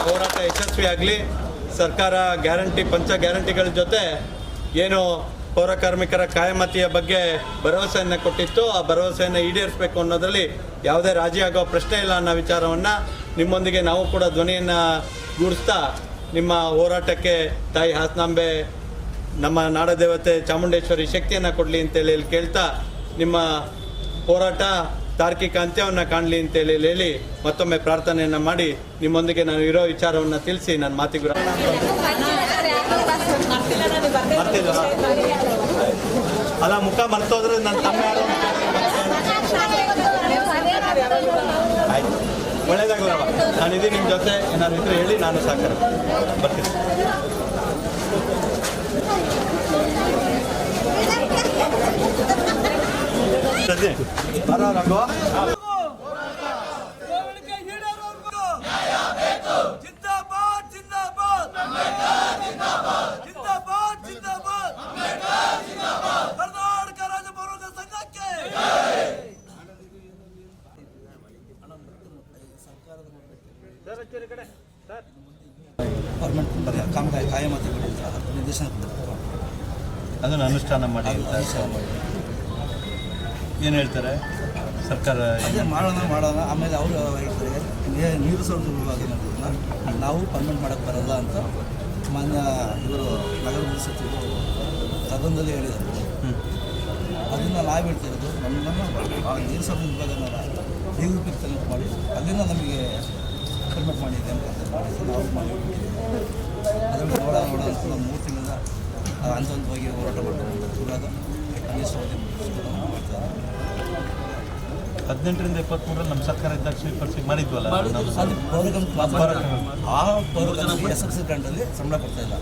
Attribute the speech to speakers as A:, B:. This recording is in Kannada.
A: ಯಶಸ್ವಿ ಆಗಲಿ ಸರ್ಕಾರ ಗ್ಯಾರಂಟಿ, ಪಂಚ ಗ್ಯಾರಂಟಿಗಳ ಜೊತೆ ಏನು ಪೌರ ಕಾರ್ಮಿಕರ ಕಾಯಮತಿಯ ಬಗ್ಗೆ ಭರವಸೆಯನ್ನು ಕೊಟ್ಟಿತ್ತು. ಆ ಭರವಸೆಯನ್ನು ಈಡೇರಿಸಬೇಕು ಅನ್ನೋದರಲ್ಲಿ ಯಾವುದೇ ರಾಜಿ ಆಗೋ ಪ್ರಶ್ನೆ ಇಲ್ಲ ಅನ್ನೋ ವಿಚಾರವನ್ನು ನಿಮ್ಮೊಂದಿಗೆ ನಾವು ಕೂಡ ಧ್ವನಿಯನ್ನು ಗೂಡಿಸ್ತಾ ನಿಮ್ಮ ಹೋರಾಟಕ್ಕೆ ತಾಯಿ ಹಾಸನಾಂಬೆ, ನಮ್ಮ ನಾಡದೇವತೆ ಚಾಮುಂಡೇಶ್ವರಿ ಶಕ್ತಿಯನ್ನು ಕೊಡಲಿ ಅಂತೇಳಿ ಕೇಳ್ತಾ ನಿಮ್ಮ ಹೋರಾಟ ತಾರ್ಕಿಕ ಅಂತ್ಯವನ್ನು ಕಾಣಲಿ ಅಂತೇಳಿ ಹೇಳಿ ಮತ್ತೊಮ್ಮೆ ಪ್ರಾರ್ಥನೆಯನ್ನು ಮಾಡಿ ನಿಮ್ಮೊಂದಿಗೆ ನಾನು ಇರೋ ವಿಚಾರವನ್ನು ತಿಳಿಸಿ ನನ್ನ ಮಾತಿಗೆ? ಅಲ್ಲ, ಮುಖ ಮರ್ತೋದ್ರೆ ನನ್ನ ತಮ್ಮ ಯಾರು? ಆಯ್ತು. ನಾನು ನಾನಿದ್ದೀನಿ ನಿಮ್ಮ ಜೊತೆ. ಏನಾದ್ರು ಇದ್ರೆ ಹೇಳಿ, ನಾನು ಸಾಕಾರ ಬರ್ತೀನಿ.
B: ಸಂಘಕ್ಕೆ
C: ಗೌರ್ಮೆಂಟ್ ಕಾಮಗಾರಿ ಕಾಯಮತಿಗಳು ನಿರ್ದೇಶನ.
A: ಅದನ್ನು ಅನುಷ್ಠಾನ ಮಾಡಿ
C: ಮಾಡಿ.
A: ಏನು ಹೇಳ್ತಾರೆ? ಸರ್ಕಾರ
C: ಅದೇ ಮಾಡೋಣ ಮಾಡೋಣ. ಆಮೇಲೆ ಅವರು ಹೇಳ್ತಾರೆ ನೀರು ಸೌಲಭ್ಯ ವಿಭಾಗನ ನಾವು ಪರ್ಮನೆಂಟ್ ಮಾಡೋಕ್ಕೆ ಬರಲ್ಲ ಅಂತ ಮಾನ್ಯ ಇವರು ನಗರ ಸಚಿವರು ಸದನದಲ್ಲಿ ಹೇಳಿದರು ಅದನ್ನ ನಾವು ಹೇಳ್ತಾ ಇರೋದು. ನಮ್ಮನ್ನು ಆ ನೀರು ಸೌಲಭ್ಯ ವಿಭಾಗನ ಡಿವಿಪಿ ಕನೆಕ್ಟ್ ಮಾಡಿ ಅಲ್ಲಿಂದ ನಮಗೆ ಪರ್ಮಿಟ್ ಮಾಡಿದೆ ಅಂತ ನಾವು ಮಾಡಿ ಅದನ್ನು ನೋಡೋಣ ನೋಡೋಣ ಅಂತ ಮೂರು ತಿಂಗಳ ಹಂತ ಹಂತವಾಗಿ ಹೋರಾಟ ಮಾಡ್ಕೊಂಡು ಇವಾಗ ಅಲ್ಲಿ ಸೌಲಭ್ಯ.
A: ಹದಿನೆಂಟರಿಂದ ಇಪ್ಪತ್ತ್ಮೂರಲ್ಲಿ ನಮ್ಮ ಸರ್ಕಾರ ಇದ್ದಾಗ ಸ್ವೀಕರಿಸಿ ಮಾಡಿದ್ವಲ್ಲ?
C: ಆ ಎಸ್ ಎಲ್ ಸಿ ಸಂಬಳ ಕೊಡ್ತಾ ಇಲ್ಲ.